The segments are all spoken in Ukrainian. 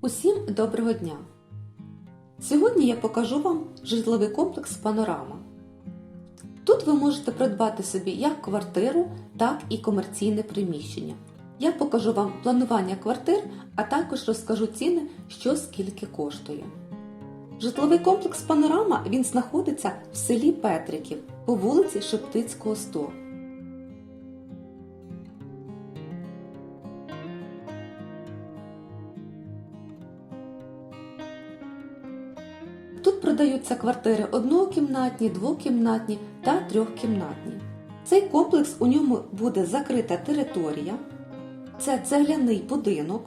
Усім доброго дня! Сьогодні я покажу вам житловий комплекс Панорама. Тут ви можете придбати собі як квартиру, так і комерційне приміщення. Я покажу вам планування квартир, а також розкажу ціни, що скільки коштує. Житловий комплекс Панорама він знаходиться в селі Петриків по вулиці Шептицького 100. Тут продаються квартири однокімнатні, двокімнатні та трьохкімнатні. Цей комплекс у ньому буде закрита територія, це цегляний будинок.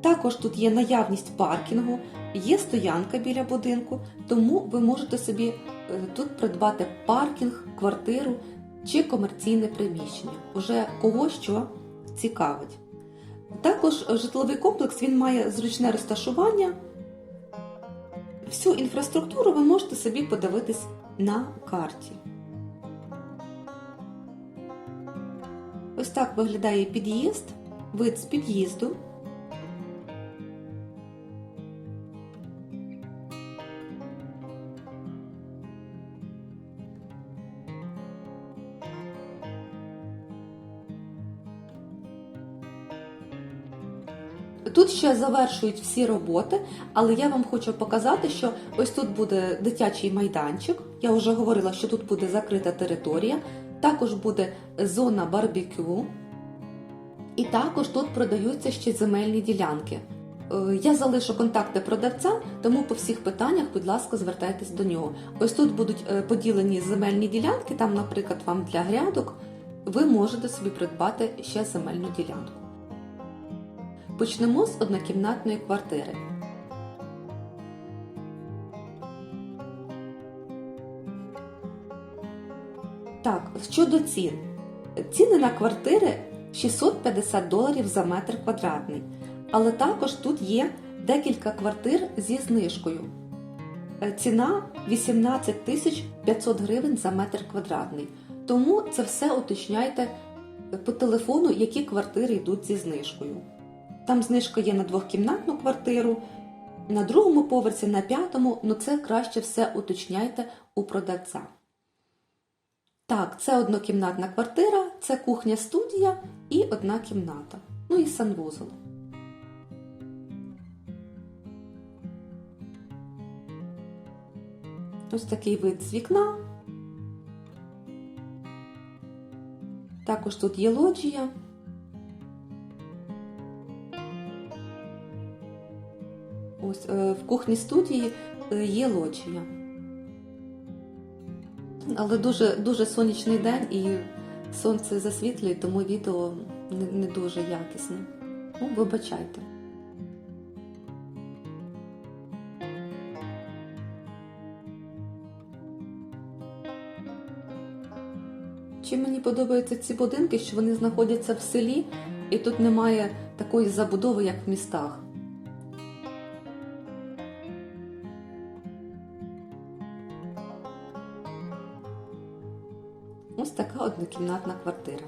Також тут є наявність паркінгу, є стоянка біля будинку, тому ви можете собі е, тут придбати паркінг, квартиру чи комерційне приміщення, уже кого що цікавить. Також житловий комплекс він має зручне розташування. Всю інфраструктуру ви можете собі подивитись на карті. Ось так виглядає під'їзд, вид з під'їзду. Тут ще завершують всі роботи, але я вам хочу показати, що ось тут буде дитячий майданчик. Я вже говорила, що тут буде закрита територія, також буде зона барбекю, і також тут продаються ще земельні ділянки. Е, Я залишу контакти продавця, тому по всіх питаннях, будь ласка, звертайтесь до нього. Ось тут будуть е, поділені земельні ділянки, там, наприклад, вам для грядок, ви можете собі придбати ще земельну ділянку. Почнемо з однокімнатної квартири. Так, щодо цін. Ціни на квартири 650 доларів за метр квадратний. Але також тут є декілька квартир зі знижкою. Е, Ціна 18 тисяч 500 гривень за метр квадратний. Тому це все уточняйте по телефону, які квартири йдуть зі знижкою. Там знижка є на двохкімнатну квартиру, на другому поверсі, на п'ятому, ну це краще все уточняйте у продавця. Так, це однокімнатна квартира, це кухня-студія і одна кімната. Ну і санвузол. Ось такий вид з вікна. Також тут є лоджія. Ось е, в кухні студії е, є лоджія. Але дуже, дуже сонячний день і сонце засвітлює, тому відео не, дуже якісне. Ну, вибачайте. Чим мені подобаються ці будинки, що вони знаходяться в селі, і тут немає такої забудови, як в містах. Така однокімнатна квартира.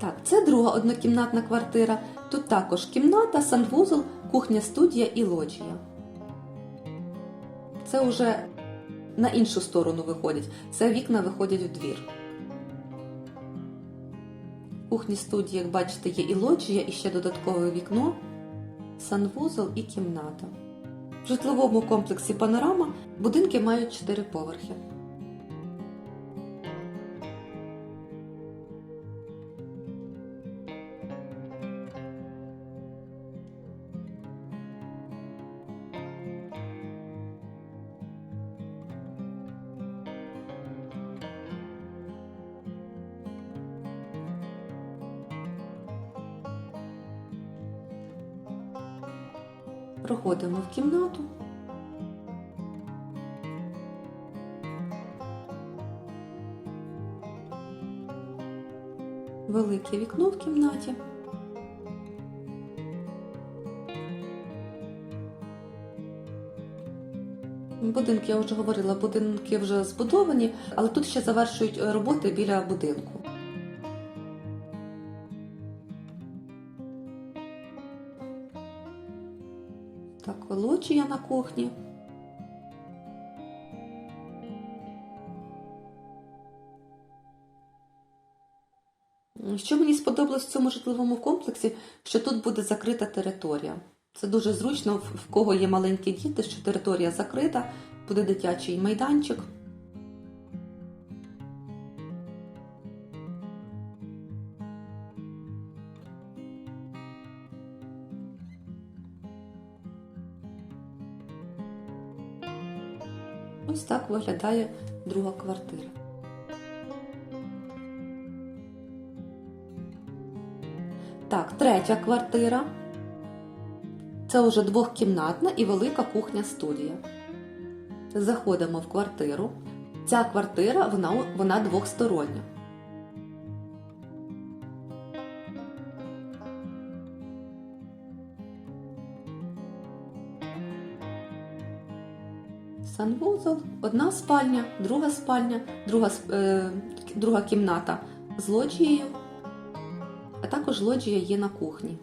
Так, це друга однокімнатна квартира. Тут також кімната, санвузол, кухня, студія і лоджія. Це вже на іншу сторону виходять. Це вікна виходять в двір. Кухні студії, як бачите, є і лоджія, і ще додаткове вікно, санвузол і кімната. В житловому комплексі Панорама будинки мають 4 поверхи. Проходимо в кімнату. Велике вікно в кімнаті. Будинки, я вже говорила, будинки вже збудовані, але тут ще завершують роботи біля будинку. Так на кухні. Що мені сподобалось в цьому житловому комплексі, що тут буде закрита територія. Це дуже зручно, в кого є маленькі діти, що територія закрита, буде дитячий майданчик. Ось так виглядає друга квартира. Так, третя квартира. Це вже двохкімнатна і велика кухня-студія. Заходимо в квартиру. Ця квартира вона, вона двохстороння. Санвузол, одна спальня, друга спальня, друга, е, друга кімната з лоджією, а також лоджія є на кухні.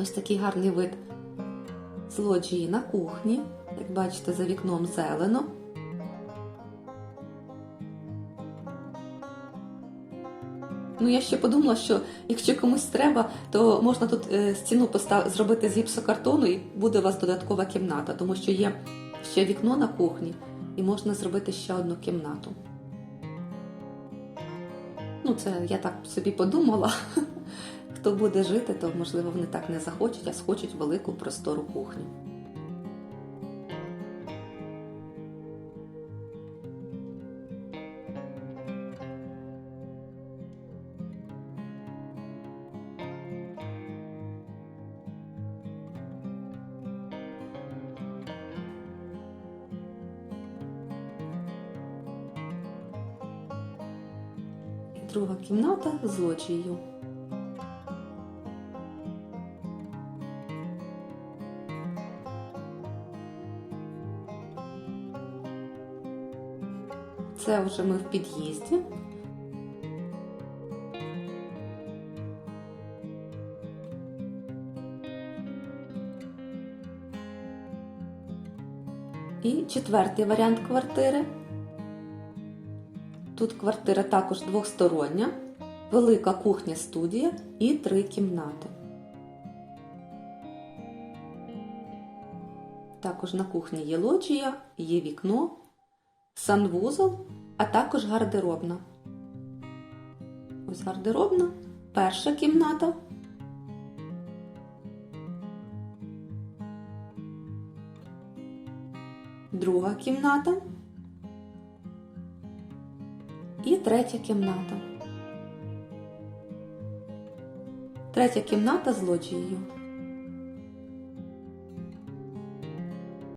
Ось такий гарний вид з лоджії на кухні. Як бачите, за вікном зелено. Ну, я ще подумала, що якщо комусь треба, то можна тут е, стіну зробити з гіпсокартону і буде у вас додаткова кімната, тому що є ще вікно на кухні і можна зробити ще одну кімнату. Ну, це я так собі подумала. Хто буде жити, то можливо вони так не захочуть, а схочуть велику простору кухню. Друга кімната з. Це вже ми в під'їзді. І четвертий варіант квартири. Тут квартира також двохстороння, велика кухня-студія і три кімнати. Також на кухні є лоджія, є вікно, санвузол, а також гардеробна. Ось гардеробна, перша кімната. Друга кімната. Третя кімната. Третя кімната злодіїв.